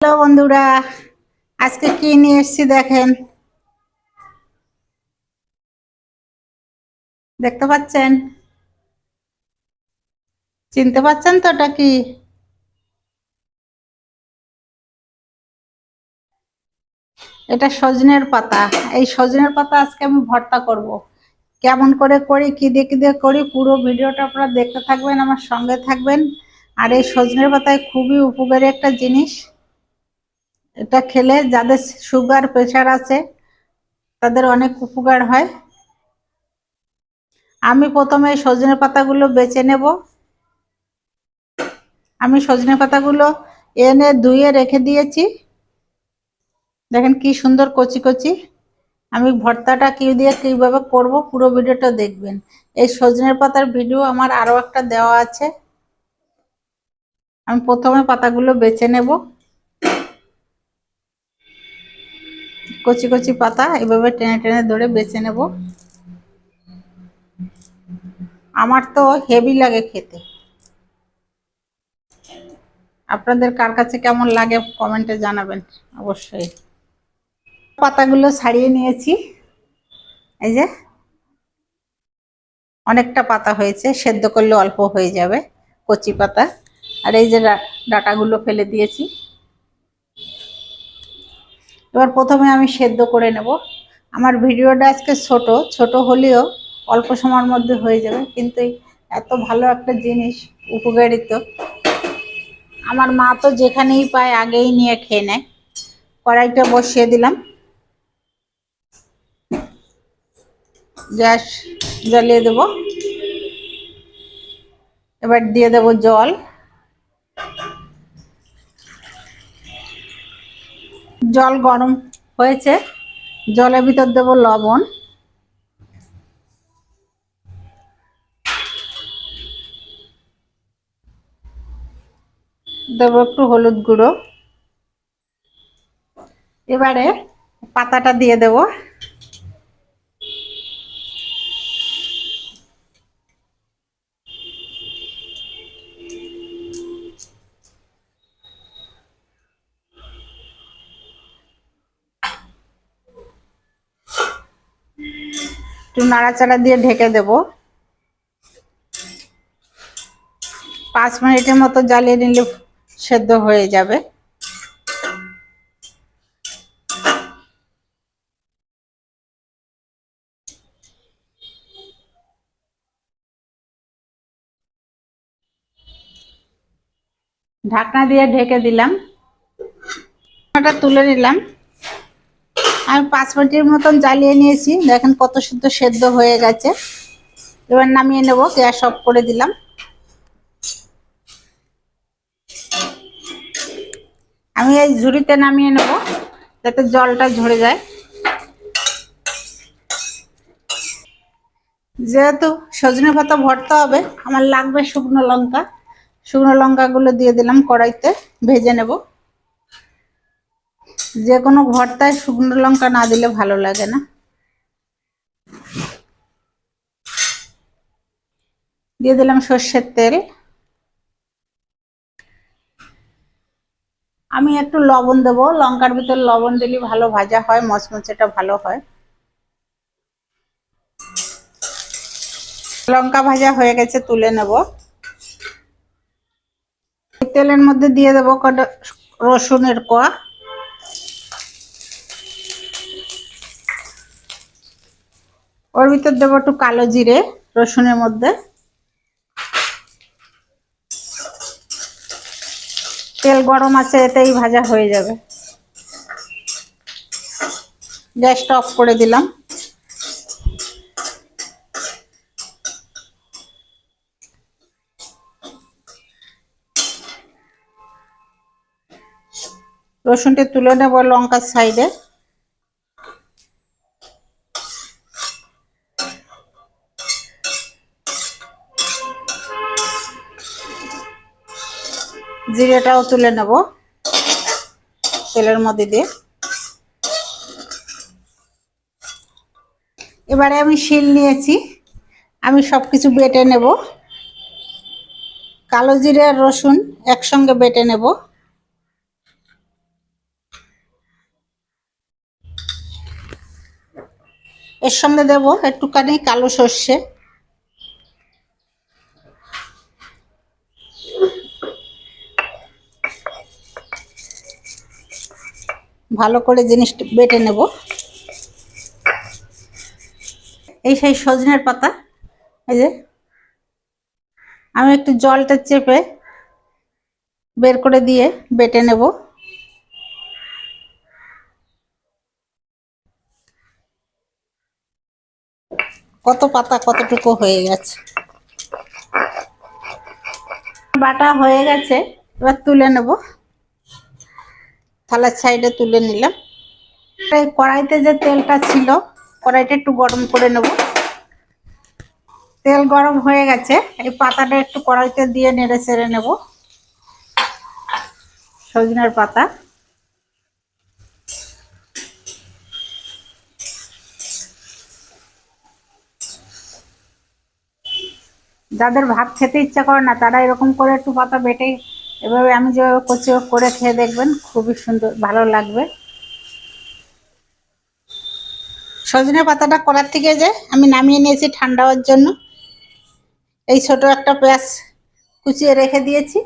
Hello বন্ধুরা, আজকে কি নিয়ে এসেছি দেখেন? দেখতে পাচ্ছেন? চিনতে পাচ্ছেন তো ওটা কি? এটা সজনের পাতা। এই সজনের পাতা আজকে আমি ভর্তা করব। কেমন করে করি, কি দিয়ে কি দিয়ে করি, পুরো ভিডিওটা আপনারা দেখতে থাকবেন, আমার সঙ্গে থাকবেন। আর এই সজনের পাতায় খুবই উপকারী একটা জিনিস। এটা খেলে যাদের সুগার প্রেশার আছে, তাদের অনেক উপকার হয়। আমি প্রথমে সজনে পাতাগুলো বেছে নেব। আমি সজনে পাতাগুলো এনে ধুয়ে রেখে দিয়েছি। দেখেন কি সুন্দর কচি কচি। আমি ভর্তাটা কি দিয়ে কীভাবে করব পুরো ভিডিওটা দেখবেন। এই সজনের পাতার ভিডিও আমার আরও একটা দেওয়া আছে। আমি প্রথমে পাতাগুলো বেছে নেব। কচি কচি পাতা এভাবে টেনে টেনে ধরে বেছে নেব। আমার তো হেভি লাগে খেতে। আপনাদের কার কাছে কেমন লাগে কমেন্টে জানাবেন অবশ্যই। পাতাগুলো ছাড়িয়ে নিয়েছি। এই যে অনেকটা পাতা হয়েছে, সেদ্ধ করলে অল্প হয়ে যাবে কচি পাতা। আর এই যে ডাটাগুলো ফেলে দিয়েছি। এবার প্রথমে আমি সেদ্ধ করে নেব। আমার ভিডিওটা আজকে ছোট ছোট হলেও অল্প সময়ের মধ্যে হয়ে যাবে, কিন্তু এত ভালো একটা জিনিস উপকারিত। আমার মা তো যেখানেই পায় আগেই নিয়ে খেয়ে নেয়। কড়াইটা বসিয়ে দিলাম। গ্যাস জ্বালিয়ে দেব। এবার দিয়ে দেব জল। জল গরম হয়েছে। জলের ভিতর দেব লবণ। দেব একটু হলুদ গুঁড়ো। এবারে পাতাটা দিয়ে দেব। একটু নাড়াচাড়া দিয়ে ঢেকে দেব। পাঁচ মিনিটের মতো জ্বালিয়ে নিলে সেদ্ধ হয়ে যাবে। ঢাকনা দিয়ে ঢেকে দিলাম। তুলে নিলাম। আমি পাঁচ মিনিটের মতন জ্বালিয়ে নিয়েছি। দেখেন কত শুদ্ধ সেদ্ধ হয়ে গেছে। এবার নামিয়ে নেব, গ্যাস অফ করে দিলাম। আমি এই ঝুড়িতে নামিয়ে নেব, যাতে জলটা ঝরে যায়। যেহেতু সজনে পাতা ভরতে হবে, আমার লাগবে শুকনো লঙ্কা। শুকনো লঙ্কাগুলো দিয়ে দিলাম কড়াইতে, ভেজে নেব। যে কোনো ভর্তায় শুকনো লঙ্কা না দিলে ভালো লাগে না। দিয়ে দিলাম সর্ষের তেল। আমি একটু লবণ দেবো। লঙ্কার ভিতর লবণ দিলে ভালো ভাজা হয়, মচমচেটা ভালো হয়। লঙ্কা ভাজা হয়ে গেছে, তুলে নেব। তেলের মধ্যে দিয়ে দেবো কটা রসুনের কোয়া। ওর ভিতর দেবো একটু কালো জিরে, রসুনের মধ্যে। তেল গরম আছে, এতেই ভাজা হয়ে যাবে। গ্যাসটা অফ করে দিলাম। রসুনটি তুলে নেব লঙ্কার সাইডে। জিরেটাও তুলে নেব। তেলের মধ্যে দিয়ে। এবারে আমি শিল নিয়েছি। আমি সব কিছু বেটে নেব। কালো জিরে আর রসুন একসঙ্গে বেটে নেব। এর সঙ্গে দেব একটুখানি কালো সর্ষে। ভালো করে জিনিসটা বেটে নেব। এই সেই সজনের পাতা, এই যে। আমি একটু জলটা চেপে বের করে দিয়ে বেটে নেব। কত পাতা কতটুকু হয়ে গেছে? বাটা হয়ে গেছে, এবার তুলে নেব। থালার সাইডে তুলে নিলাম। এই কড়াইতে যে তেলটা ছিল, কড়াইটা একটু গরম করে নেব। তেল গরম হয়ে গেছে, এই পাতাটা একটু কড়াইতে দিয়ে নেড়ে চেড়ে নেব। সজনার পাতা। যাদের ভাত খেতে ইচ্ছা করে না, তারা এরকম করে একটু পাতা বেটে এভাবে আমি যেভাবে কচি করে খেয়ে দেখবেন, খুবই সুন্দর, ভালো লাগবে। সজনে পাতাটা করার থেকে যে আমি নামিয়ে নিয়েছি ঠান্ডা হওয়ার জন্য। এই ছোট একটা পেঁয়াজ কুচিয়ে রেখে দিয়েছি।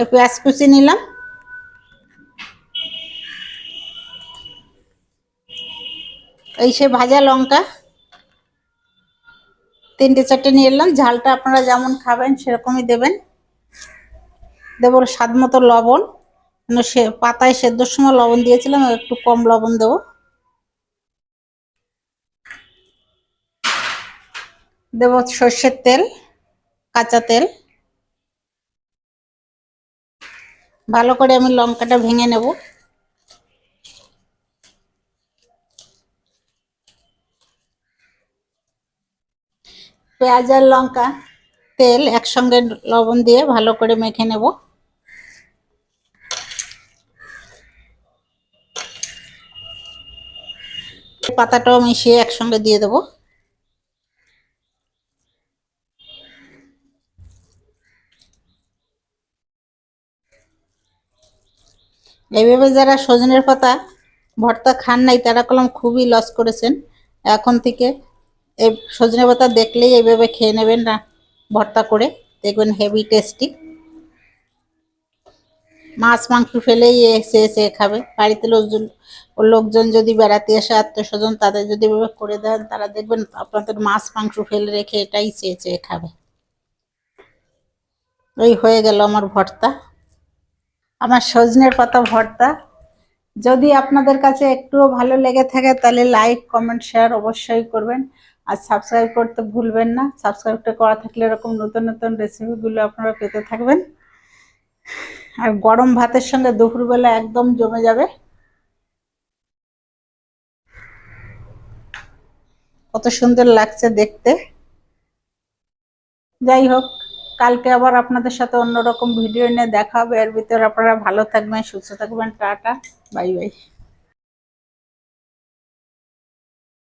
এই পেঁয়াজ কুচি নিলাম। এই সে ভাজা লঙ্কা তিনটে চারটে নিয়ে এলাম। ঝালটা আপনারা যেমন খাবেন, সেরকমই দেবেন। দেবো স্বাদ মতো লবণ। সে পাতায় সেদ্ধর সময় লবণ দিয়েছিলাম একটু কম লবণ দেবো। দেবো সর্ষের তেল, কাঁচা তেল। ভালো করে আমি লঙ্কাটা ভেঙে নেব। পেঁয়াজ আর লঙ্কা, তেল একসঙ্গে লবণ দিয়ে ভালো করে মেখে নেব। পাতাটাও মিশিয়ে একসঙ্গে দিয়ে দেবো। এইভাবে যারা সজনের পাতা ভর্তা খান নাই, তারা কলম খুবই লস করেছেন। এখন থেকে এই সজনে পাতা দেখলেই এইভাবে খেয়ে নেবেন না ভর্তা করে। দেখবেন হেভি টেস্টি মাছ, মাংস ফেলেই এসে এসে খাবে। বাড়িতে লোকজন ও লোকজন যদি বেড়াতে আসে আত্মীয় স্বজন তাদের যদি করে দেন, তারা দেখবেন আপনাদের মাছ, মাংস ফেলে রেখে এটাই চেয়ে চেয়ে খাবে। ওই হয়ে গেল আমার ভর্তা। আমার সজনের পাতা ভর্তা। যদি আপনাদের কাছে একটুও ভালো লেগে থাকে, তাহলে লাইক, কমেন্ট, শেয়ার অবশ্যই করবেন। আর সাবস্ক্রাইব করতে ভুলবেন না। সাবস্ক্রাইবটা করা থাকলে এরকম নতুন নতুন রেসিপিগুলো আপনারা পেতে থাকবেন। আর গরম ভাতের সঙ্গে দুপুরবেলা একদম জমে যাবে। কত সুন্দর লাগছে দেখতে। যাই হোক, কালকে আবার আপনাদের সাথে অন্যরকম ভিডিও নিয়ে দেখা হবে। এর ভিতরে আপনারা ভালো থাকবেন, সুস্থ থাকবেন, টাটা, বাই বাই।